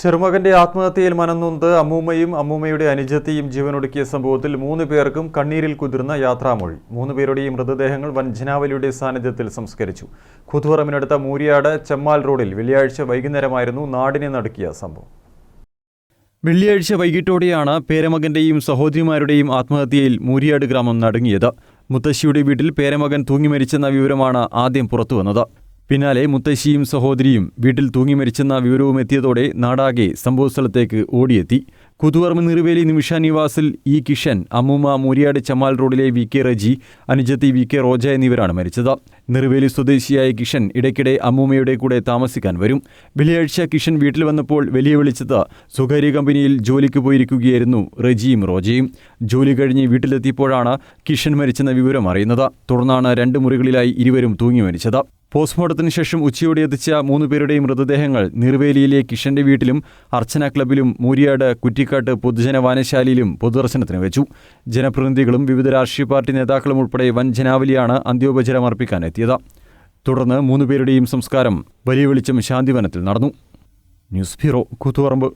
ചെറുമകന്റെ ആത്മഹത്യയിൽ മനംനൊന്ത് അമ്മൂമ്മയും അമ്മൂമ്മയുടെ അനുജത്തിയും ജീവനൊടുക്കിയ സംഭവത്തിൽ മൂന്ന് പേർക്കും കണ്ണീരിൽ കുതിർന്ന യാത്രാമൊഴി. മൂന്ന് പേരുടെയും മൃതദേഹങ്ങൾ വഞ്ചനാവലിയുടെ സാന്നിധ്യത്തിൽ സംസ്കരിച്ചു. കുതുവറമിനടുത്ത മൂരിയാട് ചെമ്മാൽ റോഡിൽ വെള്ളിയാഴ്ച വൈകുന്നേരമായിരുന്നു നാടിനെ നടുക്കിയ സംഭവം. വെള്ളിയാഴ്ച വൈകിട്ടോടെയാണ് പേരമകന്റെയും സഹോദരിമാരുടെയും ആത്മഹത്യയിൽ മൂരിയാട് ഗ്രാമം നടുങ്ങിയത്. മുത്തശ്ശിയുടെ വീട്ടിൽ പേരമകൻ തൂങ്ങി മരിച്ചെന്ന വിവരമാണ് ആദ്യം പുറത്തുവന്നത്. പിന്നാലെ മുത്തശ്ശിയും സഹോദരിയും വീട്ടിൽ തൂങ്ങി മരിച്ചെന്ന വിവരവും എത്തിയതോടെ നാടാകെ സംഭവസ്ഥലത്തേക്ക് ഓടിയെത്തി. കുതുവർമ്മ നിറുവേലി നിമിഷ നിവാസിൽ ഇ കിഷൻ അമ്മൂമ്മ മൂരിയാട് ചമ്മാൽ റോഡിലെ വി കെ റജി അനുജത്തി വി കെ റോജ എന്നിവരാണ് മരിച്ചത്. നിറുവേലി സ്വദേശിയായ കിഷൻ ഇടയ്ക്കിടെ അമ്മൂമ്മയുടെ കൂടെ താമസിക്കാൻ വരും. വെള്ളിയാഴ്ച കിഷൻ വീട്ടിൽ വന്നപ്പോൾ വലിയ വിളിച്ചത് സ്വകാര്യ കമ്പനിയിൽ ജോലിക്ക് പോയിരിക്കുകയായിരുന്നു റജിയും റോജയും. ജോലി കഴിഞ്ഞ് വീട്ടിലെത്തിയപ്പോഴാണ് കിഷൻ മരിച്ചെന്ന വിവരം അറിയുന്നത്. തുടർന്നാണ് രണ്ട് മുറികളിലായി ഇരുവരും തൂങ്ങി മരിച്ചത്. പോസ്റ്റ്മോർട്ടത്തിന് ശേഷം ഉച്ചയോടെ എത്തിച്ച മൂന്നുപേരുടെയും മൃതദേഹങ്ങൾ നിർവേലിയിലെ കിഷന്റെ വീട്ടിലും അർച്ചന ക്ലബിലും മൂരിയാട് കുറ്റിക്കാട്ട് പൊതുജന വായനശാലയിലും പൊതുദർശനത്തിന് വെച്ചു. ജനപ്രതിനിധികളും വിവിധ രാഷ്ട്രീയ പാർട്ടി നേതാക്കളും ഉൾപ്പെടെ വൻ ജനാവലിയാണ് അന്ത്യോപചാരം അർപ്പിക്കാൻ എത്തിയത് തുടർന്ന് മൂന്നുപേരുടെയും സംസ്കാരം വലിയ വെളിച്ചം ശാന്തിവനത്തിൽ നടന്നു. News bureau Koothuparamba.